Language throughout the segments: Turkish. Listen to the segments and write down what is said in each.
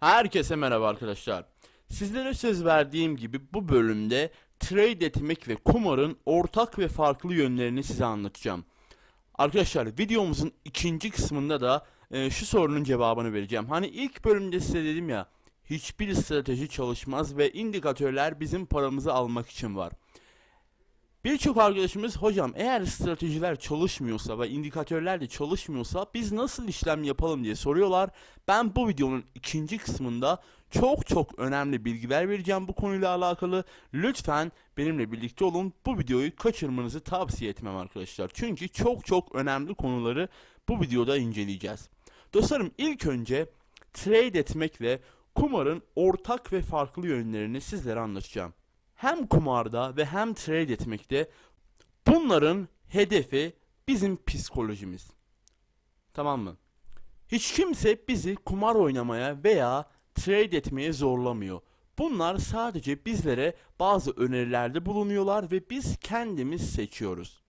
Herkese merhaba arkadaşlar. Sizlere söz verdiğim gibi bu bölümde trade etmek ve kumarın ortak ve farklı yönlerini size anlatacağım. Arkadaşlar videomuzun ikinci kısmında da e, şu sorunun cevabını vereceğim. Hani ilk bölümde size dedim ya hiçbir strateji çalışmaz ve indikatörler bizim paramızı almak için var. Birçok arkadaşımız hocam eğer stratejiler çalışmıyorsa ve indikatörler de çalışmıyorsa biz nasıl işlem yapalım diye soruyorlar. Ben bu videonun ikinci kısmında çok çok önemli bilgiler vereceğim bu konuyla alakalı. Lütfen benimle birlikte olun. Bu videoyu kaçırmanızı tavsiye etmem arkadaşlar. Çünkü çok çok önemli konuları bu videoda inceleyeceğiz. Dostlarım ilk önce trade etmekle kumarın ortak ve farklı yönlerini sizlere anlatacağım hem kumarda ve hem trade etmekte bunların hedefi bizim psikolojimiz. Tamam mı? Hiç kimse bizi kumar oynamaya veya trade etmeye zorlamıyor. Bunlar sadece bizlere bazı önerilerde bulunuyorlar ve biz kendimiz seçiyoruz.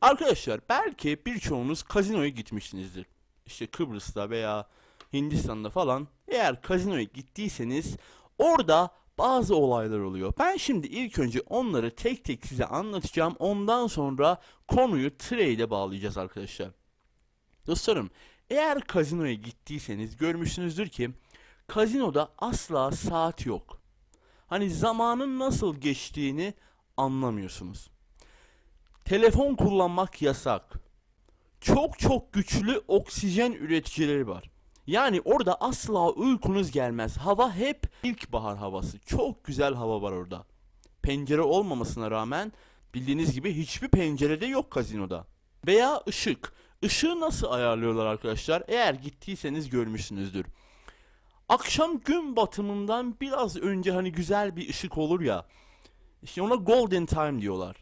Arkadaşlar belki birçoğunuz kazinoya gitmişsinizdir. İşte Kıbrıs'ta veya Hindistan'da falan. Eğer kazinoya gittiyseniz orada bazı olaylar oluyor. Ben şimdi ilk önce onları tek tek size anlatacağım. Ondan sonra konuyu trade'e bağlayacağız arkadaşlar. Dostlarım, eğer kazinoya gittiyseniz görmüşsünüzdür ki kazinoda asla saat yok. Hani zamanın nasıl geçtiğini anlamıyorsunuz. Telefon kullanmak yasak. Çok çok güçlü oksijen üreticileri var. Yani orada asla uykunuz gelmez. Hava hep ilkbahar havası. Çok güzel hava var orada. Pencere olmamasına rağmen bildiğiniz gibi hiçbir pencerede yok kazinoda. Veya ışık. Işığı nasıl ayarlıyorlar arkadaşlar? Eğer gittiyseniz görmüşsünüzdür. Akşam gün batımından biraz önce hani güzel bir ışık olur ya. İşte ona golden time diyorlar.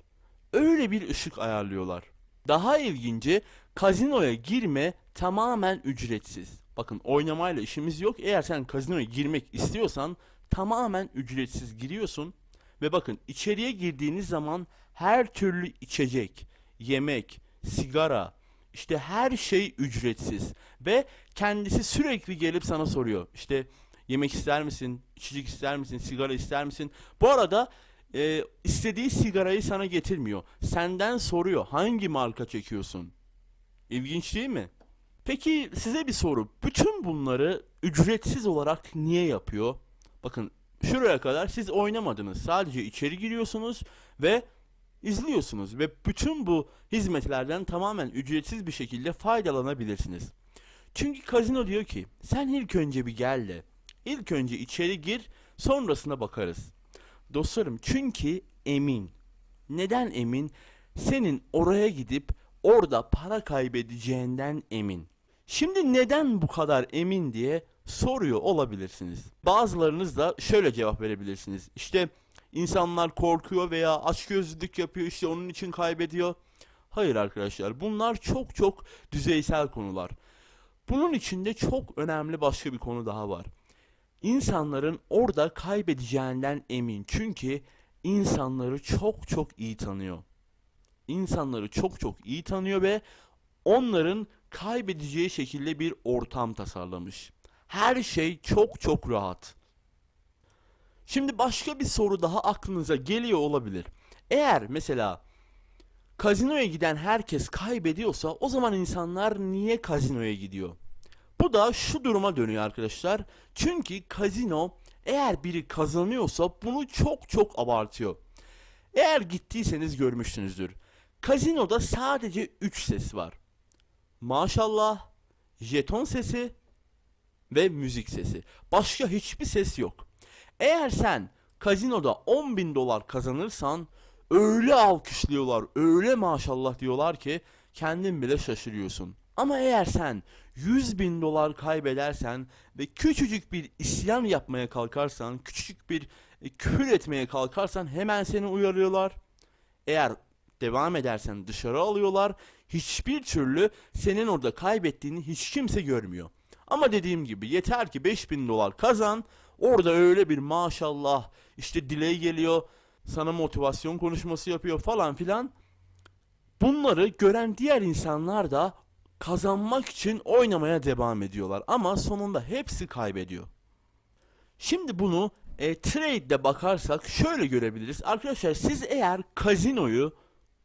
Öyle bir ışık ayarlıyorlar. Daha ilginci kazinoya girme tamamen ücretsiz. Bakın oynamayla işimiz yok. Eğer sen kazinoya girmek istiyorsan tamamen ücretsiz giriyorsun. Ve bakın içeriye girdiğiniz zaman her türlü içecek, yemek, sigara, işte her şey ücretsiz. Ve kendisi sürekli gelip sana soruyor. İşte yemek ister misin, içecek ister misin, sigara ister misin? Bu arada e, istediği sigarayı sana getirmiyor. Senden soruyor hangi marka çekiyorsun? İlginç değil mi? Peki size bir soru. Bütün bunları ücretsiz olarak niye yapıyor? Bakın şuraya kadar siz oynamadınız. Sadece içeri giriyorsunuz ve izliyorsunuz ve bütün bu hizmetlerden tamamen ücretsiz bir şekilde faydalanabilirsiniz. Çünkü kazino diyor ki sen ilk önce bir gel de ilk önce içeri gir sonrasına bakarız. Dostlarım çünkü emin. Neden emin? Senin oraya gidip orada para kaybedeceğinden emin. Şimdi neden bu kadar emin diye soruyor olabilirsiniz. Bazılarınız da şöyle cevap verebilirsiniz. İşte insanlar korkuyor veya açgözlülük yapıyor işte onun için kaybediyor. Hayır arkadaşlar bunlar çok çok düzeysel konular. Bunun içinde çok önemli başka bir konu daha var. İnsanların orada kaybedeceğinden emin. Çünkü insanları çok çok iyi tanıyor. İnsanları çok çok iyi tanıyor ve onların kaybedeceği şekilde bir ortam tasarlamış. Her şey çok çok rahat. Şimdi başka bir soru daha aklınıza geliyor olabilir. Eğer mesela kazinoya giden herkes kaybediyorsa o zaman insanlar niye kazinoya gidiyor? Bu da şu duruma dönüyor arkadaşlar. Çünkü kazino eğer biri kazanıyorsa bunu çok çok abartıyor. Eğer gittiyseniz görmüşsünüzdür. Kazinoda sadece 3 ses var. Maşallah, jeton sesi ve müzik sesi. Başka hiçbir ses yok. Eğer sen kazinoda 10 bin dolar kazanırsan öyle alkışlıyorlar, öyle maşallah diyorlar ki kendin bile şaşırıyorsun. Ama eğer sen 100 bin dolar kaybedersen ve küçücük bir isyan yapmaya kalkarsan, küçücük bir e, küfür etmeye kalkarsan hemen seni uyarıyorlar. Eğer devam edersen dışarı alıyorlar. Hiçbir türlü senin orada kaybettiğini hiç kimse görmüyor. Ama dediğim gibi yeter ki 5000 dolar kazan. Orada öyle bir maşallah işte delay geliyor. Sana motivasyon konuşması yapıyor falan filan. Bunları gören diğer insanlar da kazanmak için oynamaya devam ediyorlar. Ama sonunda hepsi kaybediyor. Şimdi bunu e, trade'de bakarsak şöyle görebiliriz. Arkadaşlar siz eğer kazinoyu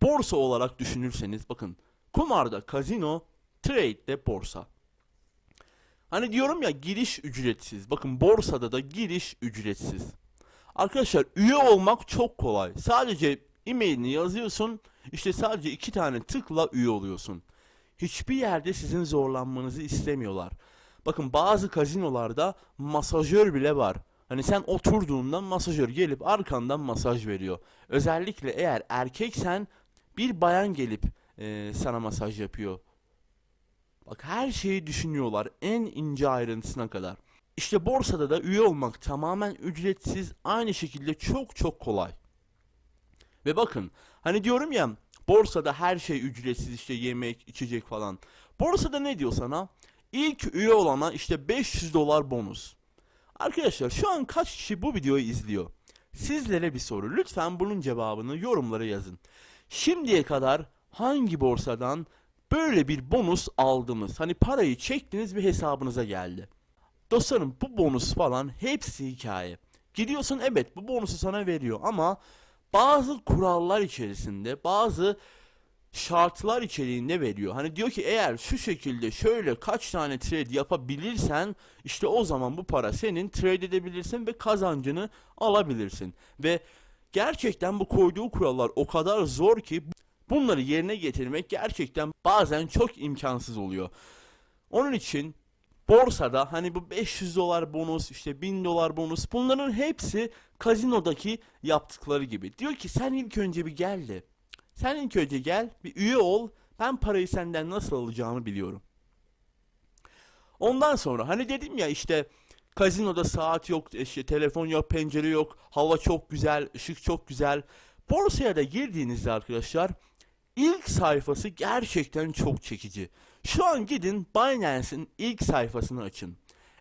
borsa olarak düşünürseniz bakın kumarda kazino, trade'de borsa. Hani diyorum ya giriş ücretsiz. Bakın borsada da giriş ücretsiz. Arkadaşlar üye olmak çok kolay. Sadece e-mailini yazıyorsun. işte sadece iki tane tıkla üye oluyorsun. Hiçbir yerde sizin zorlanmanızı istemiyorlar. Bakın bazı kazinolarda masajör bile var. Hani sen oturduğunda masajör gelip arkandan masaj veriyor. Özellikle eğer erkeksen bir bayan gelip e, sana masaj yapıyor. Bak her şeyi düşünüyorlar en ince ayrıntısına kadar. İşte borsada da üye olmak tamamen ücretsiz, aynı şekilde çok çok kolay. Ve bakın hani diyorum ya borsada her şey ücretsiz işte yemek, içecek falan. Borsada ne diyor sana? İlk üye olana işte 500 dolar bonus. Arkadaşlar şu an kaç kişi bu videoyu izliyor? Sizlere bir soru. Lütfen bunun cevabını yorumlara yazın. Şimdiye kadar hangi borsadan böyle bir bonus aldınız? Hani parayı çektiniz ve hesabınıza geldi. Dostlarım bu bonus falan hepsi hikaye. Gidiyorsun evet bu bonusu sana veriyor ama bazı kurallar içerisinde bazı şartlar içeriğinde veriyor. Hani diyor ki eğer şu şekilde şöyle kaç tane trade yapabilirsen işte o zaman bu para senin trade edebilirsin ve kazancını alabilirsin. Ve gerçekten bu koyduğu kurallar o kadar zor ki bunları yerine getirmek gerçekten bazen çok imkansız oluyor. Onun için borsada hani bu 500 dolar bonus işte 1000 dolar bonus bunların hepsi kazinodaki yaptıkları gibi. Diyor ki sen ilk önce bir gel de sen ilk önce gel bir üye ol ben parayı senden nasıl alacağımı biliyorum. Ondan sonra hani dedim ya işte kazinoda saat yok işte telefon yok pencere yok hava çok güzel ışık çok güzel. Borsaya da girdiğinizde arkadaşlar ilk sayfası gerçekten çok çekici. Şu an gidin Binance'in ilk sayfasını açın.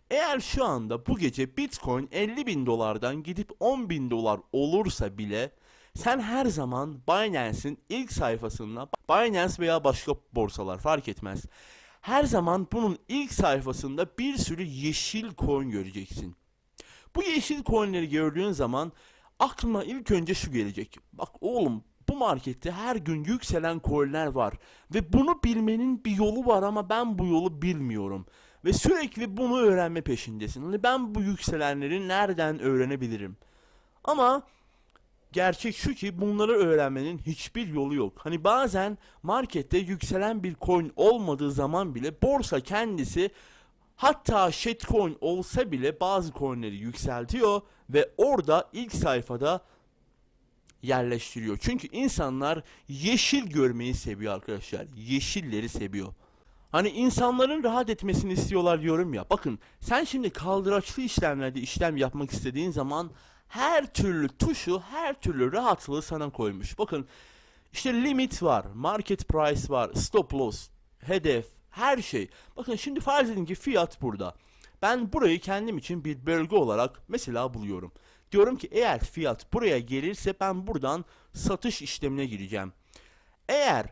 Eğer şu anda bu gece Bitcoin 50 bin dolardan gidip 10 bin dolar olursa bile sen her zaman Binance'in ilk sayfasında Binance veya başka borsalar fark etmez. Her zaman bunun ilk sayfasında bir sürü yeşil coin göreceksin. Bu yeşil coinleri gördüğün zaman aklına ilk önce şu gelecek. Bak oğlum bu markette her gün yükselen coinler var ve bunu bilmenin bir yolu var ama ben bu yolu bilmiyorum. Ve sürekli bunu öğrenme peşindesin. Hani ben bu yükselenleri nereden öğrenebilirim? Ama gerçek şu ki bunları öğrenmenin hiçbir yolu yok. Hani bazen markette yükselen bir coin olmadığı zaman bile borsa kendisi hatta shitcoin olsa bile bazı coinleri yükseltiyor ve orada ilk sayfada yerleştiriyor. Çünkü insanlar yeşil görmeyi seviyor arkadaşlar. Yeşilleri seviyor. Hani insanların rahat etmesini istiyorlar diyorum ya. Bakın sen şimdi kaldıraçlı işlemlerde işlem yapmak istediğin zaman her türlü tuşu, her türlü rahatlığı sana koymuş. Bakın işte limit var, market price var, stop loss, hedef, her şey. Bakın şimdi farz edin ki fiyat burada. Ben burayı kendim için bir bölge olarak mesela buluyorum. Diyorum ki eğer fiyat buraya gelirse ben buradan satış işlemine gireceğim. Eğer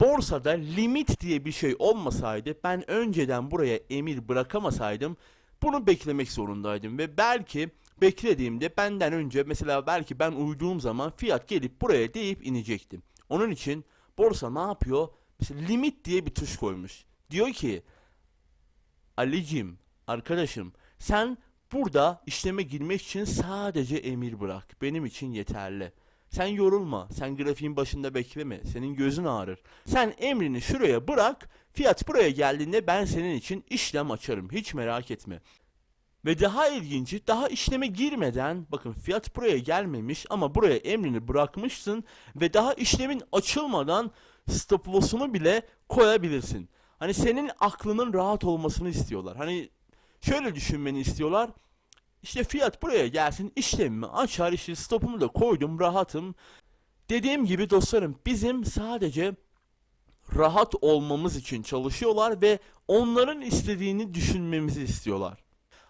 borsada limit diye bir şey olmasaydı ben önceden buraya emir bırakamasaydım bunu beklemek zorundaydım ve belki beklediğimde benden önce mesela belki ben uyuduğum zaman fiyat gelip buraya deyip inecekti. Onun için borsa ne yapıyor? Mesela limit diye bir tuş koymuş. Diyor ki Alicim, arkadaşım sen burada işleme girmek için sadece emir bırak. Benim için yeterli. Sen yorulma. Sen grafiğin başında bekleme. Senin gözün ağrır. Sen emrini şuraya bırak. Fiyat buraya geldiğinde ben senin için işlem açarım. Hiç merak etme. Ve daha ilginci daha işleme girmeden bakın fiyat buraya gelmemiş ama buraya emrini bırakmışsın ve daha işlemin açılmadan stop loss'unu bile koyabilirsin. Hani senin aklının rahat olmasını istiyorlar. Hani şöyle düşünmeni istiyorlar. İşte fiyat buraya gelsin işlemimi açar işte stopumu da koydum rahatım. Dediğim gibi dostlarım bizim sadece rahat olmamız için çalışıyorlar ve onların istediğini düşünmemizi istiyorlar.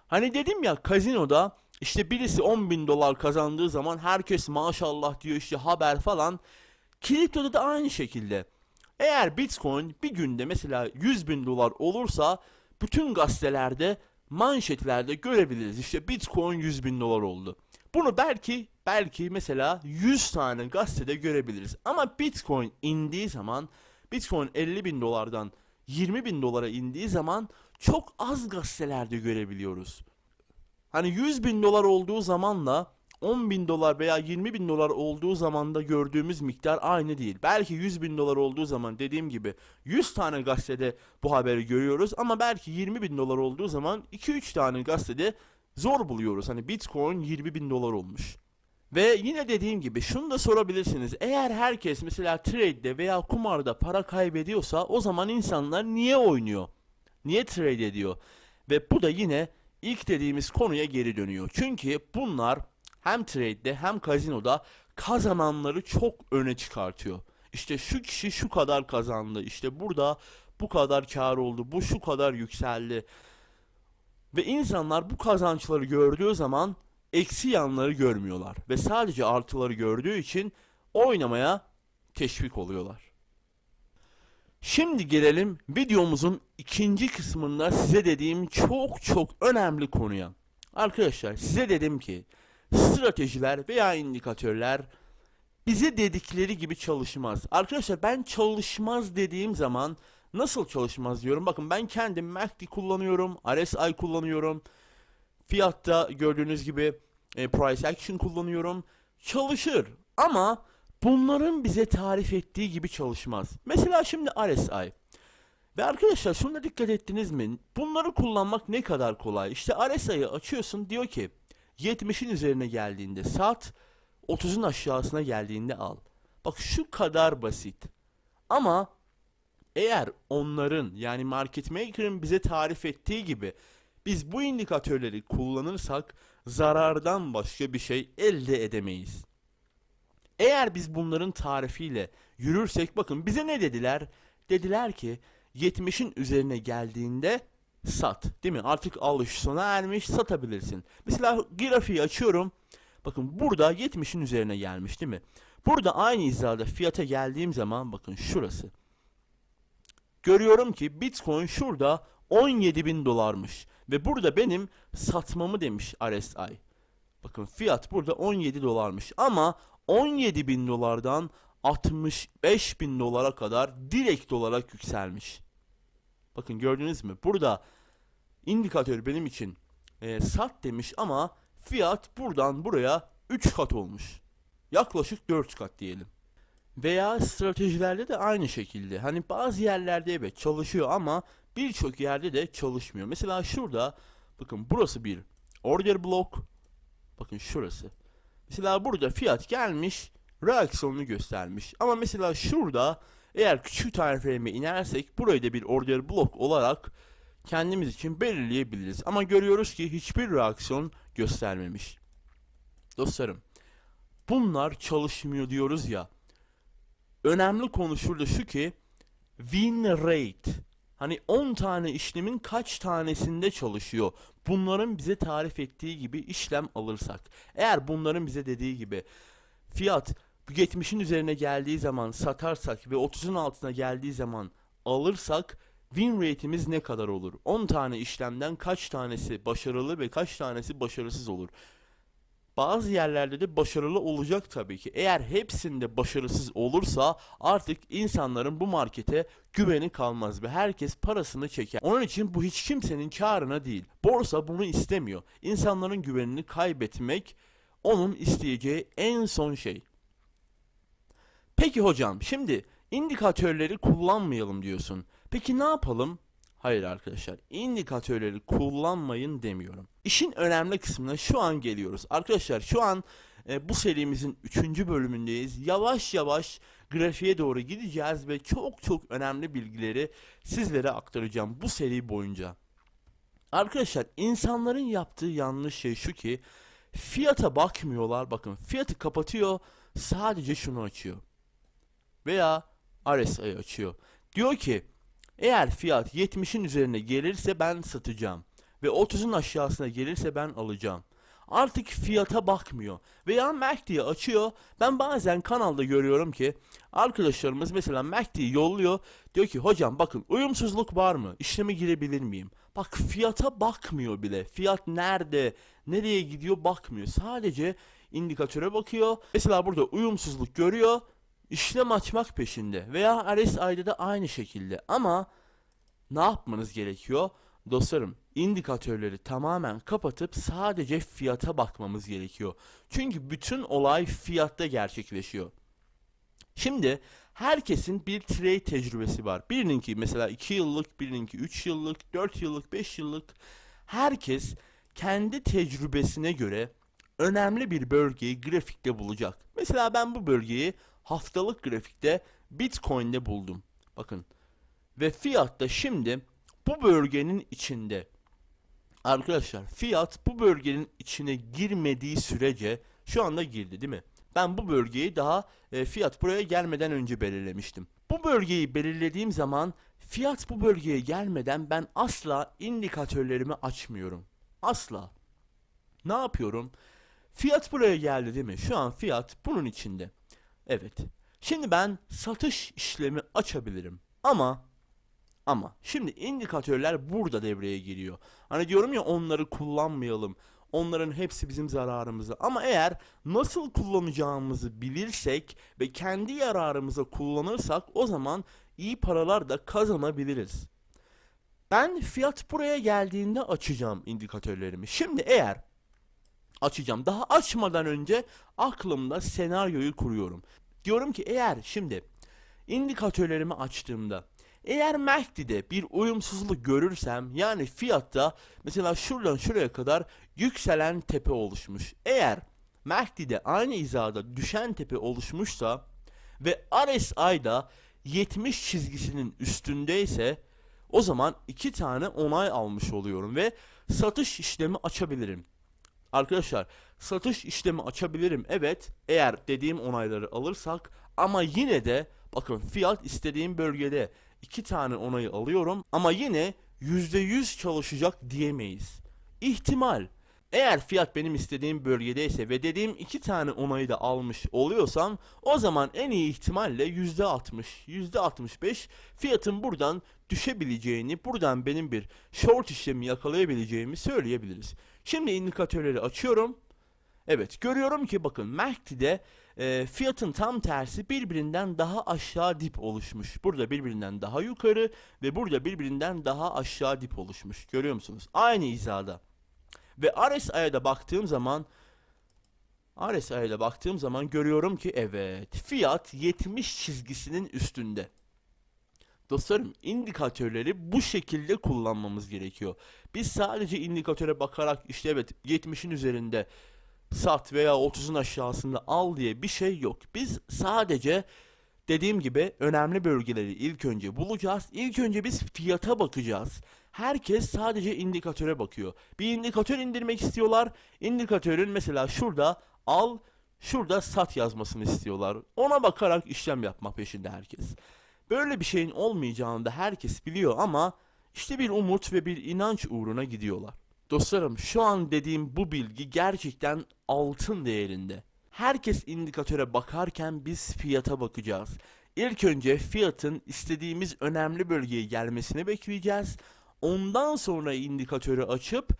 Hani dedim ya kazinoda işte birisi 10 bin dolar kazandığı zaman herkes maşallah diyor işte haber falan. Kriptoda da aynı şekilde. Eğer Bitcoin bir günde mesela 100 bin dolar olursa bütün gazetelerde manşetlerde görebiliriz. İşte Bitcoin 100 bin dolar oldu. Bunu belki belki mesela 100 tane gazetede görebiliriz. Ama Bitcoin indiği zaman Bitcoin 50 bin dolardan 20 bin dolara indiği zaman çok az gazetelerde görebiliyoruz. Hani 100 bin dolar olduğu zamanla 10 bin dolar veya 20 bin dolar olduğu zaman da gördüğümüz miktar aynı değil. Belki 100 bin dolar olduğu zaman dediğim gibi 100 tane gazetede bu haberi görüyoruz ama belki 20 bin dolar olduğu zaman 2-3 tane gazetede zor buluyoruz. Hani Bitcoin 20 bin dolar olmuş. Ve yine dediğim gibi şunu da sorabilirsiniz. Eğer herkes mesela trade'de veya kumarda para kaybediyorsa o zaman insanlar niye oynuyor? Niye trade ediyor? Ve bu da yine ilk dediğimiz konuya geri dönüyor. Çünkü bunlar hem trade'de hem kazinoda kazananları çok öne çıkartıyor. İşte şu kişi şu kadar kazandı. İşte burada bu kadar kar oldu. Bu şu kadar yükseldi. Ve insanlar bu kazançları gördüğü zaman eksi yanları görmüyorlar. Ve sadece artıları gördüğü için oynamaya teşvik oluyorlar. Şimdi gelelim videomuzun ikinci kısmında size dediğim çok çok önemli konuya. Arkadaşlar size dedim ki stratejiler veya indikatörler bize dedikleri gibi çalışmaz. Arkadaşlar ben çalışmaz dediğim zaman nasıl çalışmaz diyorum. Bakın ben kendim MACD kullanıyorum, RSI kullanıyorum. Fiyatta gördüğünüz gibi e, price action kullanıyorum. Çalışır ama bunların bize tarif ettiği gibi çalışmaz. Mesela şimdi RSI. Ve arkadaşlar şuna dikkat ettiniz mi? Bunları kullanmak ne kadar kolay. İşte RSI'yi açıyorsun diyor ki 70'in üzerine geldiğinde sat, 30'un aşağısına geldiğinde al. Bak şu kadar basit. Ama eğer onların yani market maker'ın bize tarif ettiği gibi biz bu indikatörleri kullanırsak zarardan başka bir şey elde edemeyiz. Eğer biz bunların tarifiyle yürürsek bakın bize ne dediler? Dediler ki 70'in üzerine geldiğinde sat. Değil mi? Artık alış sona ermiş satabilirsin. Mesela grafiği açıyorum. Bakın burada 70'in üzerine gelmiş değil mi? Burada aynı hizada fiyata geldiğim zaman bakın şurası. Görüyorum ki Bitcoin şurada 17 bin dolarmış. Ve burada benim satmamı demiş RSI. Bakın fiyat burada 17 dolarmış. Ama 17 bin dolardan 65 bin dolara kadar direkt olarak yükselmiş. Bakın gördünüz mü? Burada indikatör benim için e, sat demiş ama fiyat buradan buraya 3 kat olmuş. Yaklaşık 4 kat diyelim. Veya stratejilerde de aynı şekilde. Hani bazı yerlerde evet çalışıyor ama birçok yerde de çalışmıyor. Mesela şurada bakın burası bir order block. Bakın şurası. Mesela burada fiyat gelmiş reaksiyonunu göstermiş. Ama mesela şurada eğer küçük time frame'e inersek burayı da bir order block olarak kendimiz için belirleyebiliriz. Ama görüyoruz ki hiçbir reaksiyon göstermemiş. Dostlarım bunlar çalışmıyor diyoruz ya. Önemli konu şurada şu ki win rate. Hani 10 tane işlemin kaç tanesinde çalışıyor? Bunların bize tarif ettiği gibi işlem alırsak. Eğer bunların bize dediği gibi fiyat 70'in üzerine geldiği zaman satarsak ve 30'un altına geldiği zaman alırsak win rate'imiz ne kadar olur? 10 tane işlemden kaç tanesi başarılı ve kaç tanesi başarısız olur? Bazı yerlerde de başarılı olacak tabii ki. Eğer hepsinde başarısız olursa artık insanların bu markete güveni kalmaz ve herkes parasını çeker. Onun için bu hiç kimsenin karına değil. Borsa bunu istemiyor. İnsanların güvenini kaybetmek onun isteyeceği en son şey. Peki hocam şimdi indikatörleri kullanmayalım diyorsun. Peki ne yapalım? Hayır arkadaşlar indikatörleri kullanmayın demiyorum. İşin önemli kısmına şu an geliyoruz. Arkadaşlar şu an e, bu serimizin 3. bölümündeyiz. Yavaş yavaş grafiğe doğru gideceğiz ve çok çok önemli bilgileri sizlere aktaracağım bu seri boyunca. Arkadaşlar insanların yaptığı yanlış şey şu ki fiyata bakmıyorlar. Bakın fiyatı kapatıyor sadece şunu açıyor. Veya RSI açıyor. Diyor ki eğer fiyat 70'in üzerine gelirse ben satacağım. Ve 30'un aşağısına gelirse ben alacağım. Artık fiyata bakmıyor. Veya MACD'yi açıyor. Ben bazen kanalda görüyorum ki arkadaşlarımız mesela MACD'yi yolluyor. Diyor ki hocam bakın uyumsuzluk var mı? İşleme girebilir miyim? bak fiyata bakmıyor bile. Fiyat nerede, nereye gidiyor bakmıyor. Sadece indikatöre bakıyor. Mesela burada uyumsuzluk görüyor. İşlem açmak peşinde. Veya RSI'de de aynı şekilde. Ama ne yapmanız gerekiyor? Dostlarım, indikatörleri tamamen kapatıp sadece fiyata bakmamız gerekiyor. Çünkü bütün olay fiyatta gerçekleşiyor. Şimdi herkesin bir trade tecrübesi var. Birininki mesela 2 yıllık, birininki 3 yıllık, 4 yıllık, 5 yıllık. Herkes kendi tecrübesine göre önemli bir bölgeyi grafikte bulacak. Mesela ben bu bölgeyi haftalık grafikte Bitcoin'de buldum. Bakın. Ve fiyat da şimdi bu bölgenin içinde. Arkadaşlar fiyat bu bölgenin içine girmediği sürece şu anda girdi değil mi? Ben bu bölgeyi daha e, fiyat buraya gelmeden önce belirlemiştim. Bu bölgeyi belirlediğim zaman fiyat bu bölgeye gelmeden ben asla indikatörlerimi açmıyorum. Asla. Ne yapıyorum? Fiyat buraya geldi değil mi? Şu an fiyat bunun içinde. Evet. Şimdi ben satış işlemi açabilirim. Ama ama şimdi indikatörler burada devreye giriyor. Hani diyorum ya onları kullanmayalım. Onların hepsi bizim zararımıza. Ama eğer nasıl kullanacağımızı bilirsek ve kendi yararımıza kullanırsak o zaman iyi paralar da kazanabiliriz. Ben fiyat buraya geldiğinde açacağım indikatörlerimi. Şimdi eğer açacağım. Daha açmadan önce aklımda senaryoyu kuruyorum. Diyorum ki eğer şimdi indikatörlerimi açtığımda eğer MACD'de bir uyumsuzluk görürsem yani fiyatta mesela şuradan şuraya kadar yükselen tepe oluşmuş. Eğer MACD'de aynı hizada düşen tepe oluşmuşsa ve RSI'da 70 çizgisinin üstündeyse o zaman iki tane onay almış oluyorum ve satış işlemi açabilirim. Arkadaşlar satış işlemi açabilirim evet eğer dediğim onayları alırsak ama yine de bakın fiyat istediğim bölgede iki tane onayı alıyorum ama yine %100 çalışacak diyemeyiz. İhtimal. Eğer fiyat benim istediğim bölgedeyse ve dediğim iki tane onayı da almış oluyorsam o zaman en iyi ihtimalle %60, %65 fiyatın buradan düşebileceğini, buradan benim bir short işlemi yakalayabileceğimi söyleyebiliriz. Şimdi indikatörleri açıyorum. Evet görüyorum ki bakın MACD'de e, fiyatın tam tersi birbirinden daha aşağı dip oluşmuş. Burada birbirinden daha yukarı ve burada birbirinden daha aşağı dip oluşmuş. Görüyor musunuz? Aynı hizada. Ve RSI'ye de baktığım zaman RSI'ye de baktığım zaman görüyorum ki evet fiyat 70 çizgisinin üstünde. Dostlarım indikatörleri bu şekilde kullanmamız gerekiyor. Biz sadece indikatöre bakarak işte evet 70'in üzerinde sat veya 30'un aşağısında al diye bir şey yok. Biz sadece dediğim gibi önemli bölgeleri ilk önce bulacağız. İlk önce biz fiyata bakacağız. Herkes sadece indikatöre bakıyor. Bir indikatör indirmek istiyorlar. İndikatörün mesela şurada al, şurada sat yazmasını istiyorlar. Ona bakarak işlem yapmak peşinde herkes. Böyle bir şeyin olmayacağını da herkes biliyor ama işte bir umut ve bir inanç uğruna gidiyorlar. Dostlarım şu an dediğim bu bilgi gerçekten altın değerinde. Herkes indikatöre bakarken biz fiyata bakacağız. İlk önce fiyatın istediğimiz önemli bölgeye gelmesini bekleyeceğiz. Ondan sonra indikatörü açıp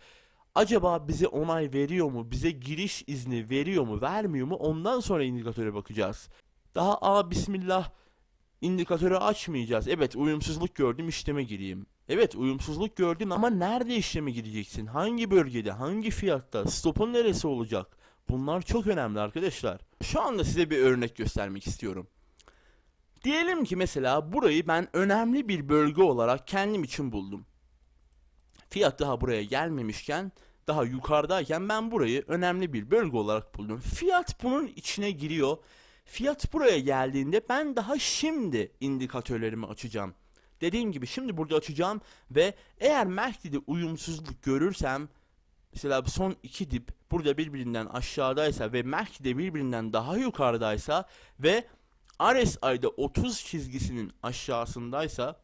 acaba bize onay veriyor mu, bize giriş izni veriyor mu, vermiyor mu ondan sonra indikatöre bakacağız. Daha aa bismillah indikatörü açmayacağız. Evet uyumsuzluk gördüm işleme gireyim. Evet uyumsuzluk gördün ama nerede işleme gireceksin? Hangi bölgede? Hangi fiyatta? Stopun neresi olacak? Bunlar çok önemli arkadaşlar. Şu anda size bir örnek göstermek istiyorum. Diyelim ki mesela burayı ben önemli bir bölge olarak kendim için buldum. Fiyat daha buraya gelmemişken, daha yukarıdayken ben burayı önemli bir bölge olarak buldum. Fiyat bunun içine giriyor. Fiyat buraya geldiğinde ben daha şimdi indikatörlerimi açacağım. Dediğim gibi şimdi burada açacağım ve eğer MACD'de uyumsuzluk görürsem mesela son iki dip burada birbirinden aşağıdaysa ve MACD birbirinden daha yukarıdaysa ve RSI'de 30 çizgisinin aşağısındaysa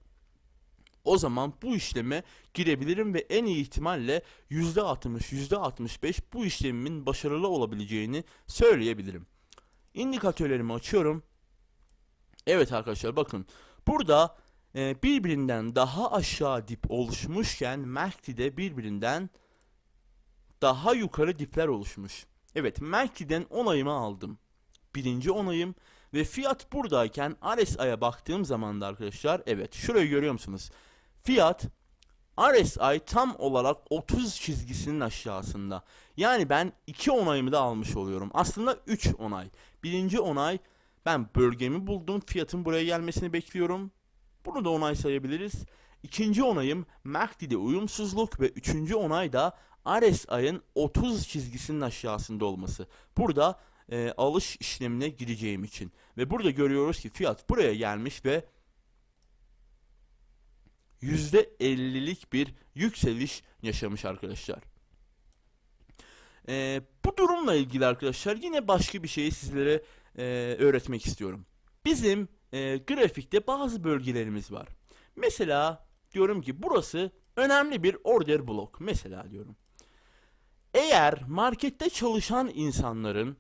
o zaman bu işleme girebilirim ve en iyi ihtimalle %60, %65 bu işlemimin başarılı olabileceğini söyleyebilirim. İndikatörlerimi açıyorum. Evet arkadaşlar bakın burada e, birbirinden daha aşağı dip oluşmuşken MACD'de birbirinden daha yukarı dipler oluşmuş. Evet MACD'den onayımı aldım. Birinci onayım ve fiyat buradayken RSI'ye baktığım zaman da arkadaşlar evet şurayı görüyor musunuz? Fiyat RSI tam olarak 30 çizgisinin aşağısında. Yani ben 2 onayımı da almış oluyorum. Aslında 3 onay. Birinci onay ben bölgemi buldum. Fiyatın buraya gelmesini bekliyorum. Bunu da onay sayabiliriz. İkinci onayım MACD'de uyumsuzluk ve üçüncü onay da RSI'ın 30 çizgisinin aşağısında olması. Burada e, alış işlemine gireceğim için. Ve burada görüyoruz ki fiyat buraya gelmiş ve %50'lik bir yükseliş yaşamış arkadaşlar. Ee, bu durumla ilgili arkadaşlar yine başka bir şeyi sizlere e, öğretmek istiyorum. Bizim e, grafikte bazı bölgelerimiz var. Mesela diyorum ki burası önemli bir order blok. Mesela diyorum. Eğer markette çalışan insanların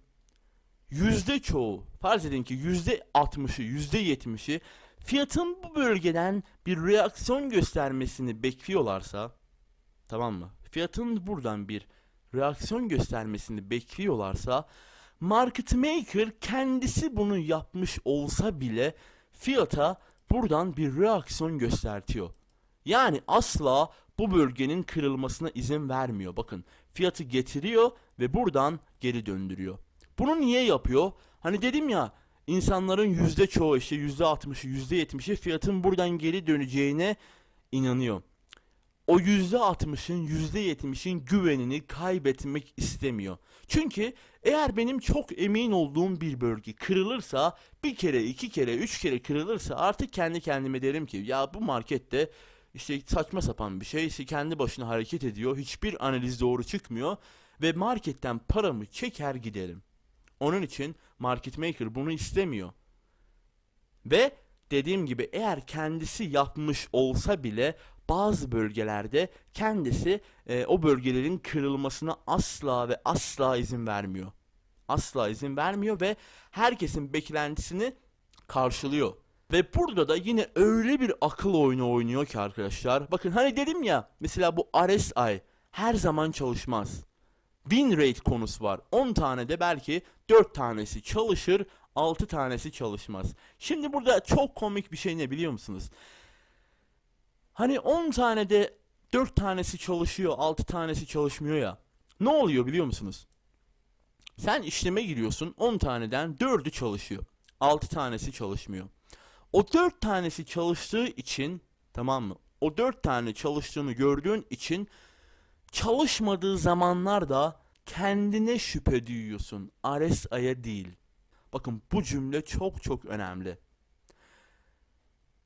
yüzde çoğu, farz edin ki yüzde 60'ı, yüzde 70'i fiyatın bu bölgeden bir reaksiyon göstermesini bekliyorlarsa, tamam mı? Fiyatın buradan bir reaksiyon göstermesini bekliyorlarsa, market maker kendisi bunu yapmış olsa bile fiyata buradan bir reaksiyon göstertiyor. Yani asla bu bölgenin kırılmasına izin vermiyor. Bakın fiyatı getiriyor ve buradan geri döndürüyor. Bunu niye yapıyor? Hani dedim ya insanların yüzde çoğu işte yüzde altmışı yüzde yetmişi fiyatın buradan geri döneceğine inanıyor. O yüzde altmışın yüzde yetmişin güvenini kaybetmek istemiyor. Çünkü eğer benim çok emin olduğum bir bölge kırılırsa bir kere iki kere üç kere kırılırsa artık kendi kendime derim ki ya bu markette işte saçma sapan bir şey işte kendi başına hareket ediyor hiçbir analiz doğru çıkmıyor ve marketten paramı çeker giderim. Onun için market maker bunu istemiyor. Ve dediğim gibi eğer kendisi yapmış olsa bile bazı bölgelerde kendisi e, o bölgelerin kırılmasına asla ve asla izin vermiyor. Asla izin vermiyor ve herkesin beklentisini karşılıyor. Ve burada da yine öyle bir akıl oyunu oynuyor ki arkadaşlar. Bakın hani dedim ya mesela bu RSI her zaman çalışmaz. Win rate konusu var. 10 tane de belki 4 tanesi çalışır, 6 tanesi çalışmaz. Şimdi burada çok komik bir şey ne biliyor musunuz? Hani 10 tane de 4 tanesi çalışıyor, 6 tanesi çalışmıyor ya. Ne oluyor biliyor musunuz? Sen işleme giriyorsun, 10 taneden 4'ü çalışıyor. 6 tanesi çalışmıyor. O 4 tanesi çalıştığı için, tamam mı? O 4 tane çalıştığını gördüğün için çalışmadığı zamanlarda kendine şüphe duyuyorsun. RSI'ye değil. Bakın bu cümle çok çok önemli.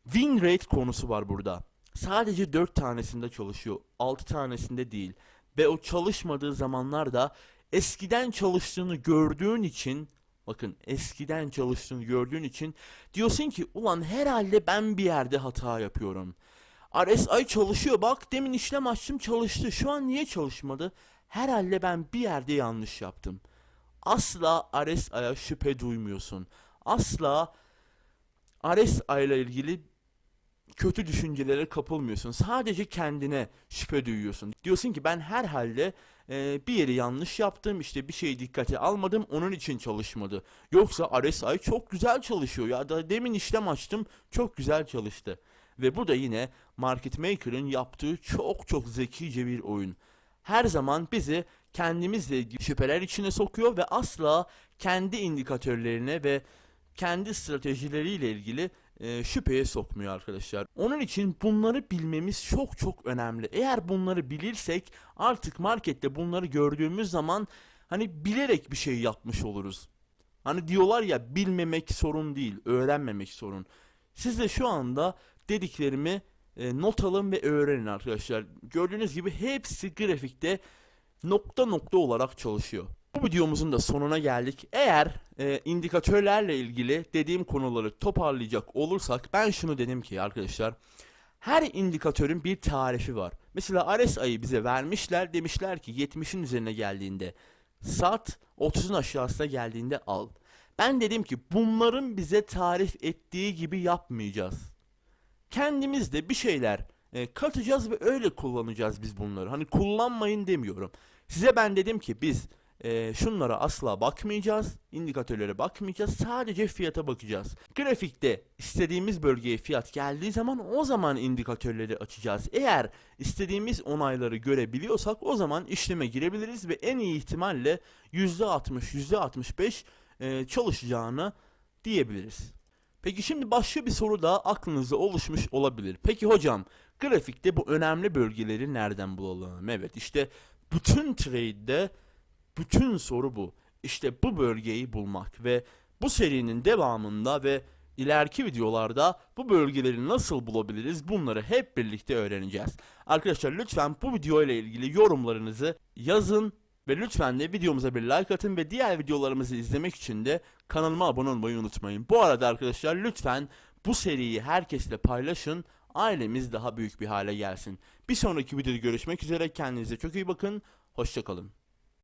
Win rate konusu var burada. Sadece 4 tanesinde çalışıyor. 6 tanesinde değil. Ve o çalışmadığı zamanlarda eskiden çalıştığını gördüğün için bakın eskiden çalıştığını gördüğün için diyorsun ki ulan herhalde ben bir yerde hata yapıyorum. RSI çalışıyor bak demin işlem açtım çalıştı. Şu an niye çalışmadı? Herhalde ben bir yerde yanlış yaptım. Asla RSI'ye şüphe duymuyorsun. Asla RSI ile ilgili kötü düşüncelere kapılmıyorsun. Sadece kendine şüphe duyuyorsun. Diyorsun ki ben herhalde e, bir yeri yanlış yaptım. işte bir şeyi dikkate almadım. Onun için çalışmadı. Yoksa RSI çok güzel çalışıyor. Ya da demin işlem açtım. Çok güzel çalıştı. Ve bu da yine market maker'ın yaptığı çok çok zekice bir oyun. Her zaman bizi kendimizle şüpheler içine sokuyor ve asla kendi indikatörlerine ve kendi stratejileriyle ilgili e, şüpheye sokmuyor arkadaşlar. Onun için bunları bilmemiz çok çok önemli. Eğer bunları bilirsek artık markette bunları gördüğümüz zaman hani bilerek bir şey yapmış oluruz. Hani diyorlar ya bilmemek sorun değil, öğrenmemek sorun. Siz de şu anda dediklerimi e, not alın ve öğrenin arkadaşlar. Gördüğünüz gibi hepsi grafikte nokta nokta olarak çalışıyor. Bu videomuzun da sonuna geldik. Eğer e, indikatörlerle ilgili dediğim konuları toparlayacak olursak ben şunu dedim ki arkadaşlar. Her indikatörün bir tarifi var. Mesela RSI'yi bize vermişler. Demişler ki 70'in üzerine geldiğinde sat, 30'un aşağısına geldiğinde al. Ben dedim ki bunların bize tarif ettiği gibi yapmayacağız. kendimiz de bir şeyler e, katacağız ve öyle kullanacağız biz bunları. Hani kullanmayın demiyorum. Size ben dedim ki biz e, şunlara asla bakmayacağız, indikatörlere bakmayacağız, sadece fiyata bakacağız. Grafikte istediğimiz bölgeye fiyat geldiği zaman o zaman indikatörleri açacağız. Eğer istediğimiz onayları görebiliyorsak o zaman işleme girebiliriz ve en iyi ihtimalle %60, %65 e, çalışacağını diyebiliriz. Peki şimdi başka bir soru daha aklınızda oluşmuş olabilir. Peki hocam grafikte bu önemli bölgeleri nereden bulalım? Evet işte bütün trade'de bütün soru bu. İşte bu bölgeyi bulmak ve bu serinin devamında ve ileriki videolarda bu bölgeleri nasıl bulabiliriz bunları hep birlikte öğreneceğiz. Arkadaşlar lütfen bu video ile ilgili yorumlarınızı yazın ve lütfen de videomuza bir like atın ve diğer videolarımızı izlemek için de kanalıma abone olmayı unutmayın. Bu arada arkadaşlar lütfen bu seriyi herkesle paylaşın. Ailemiz daha büyük bir hale gelsin. Bir sonraki videoda görüşmek üzere. Kendinize çok iyi bakın. Hoşçakalın.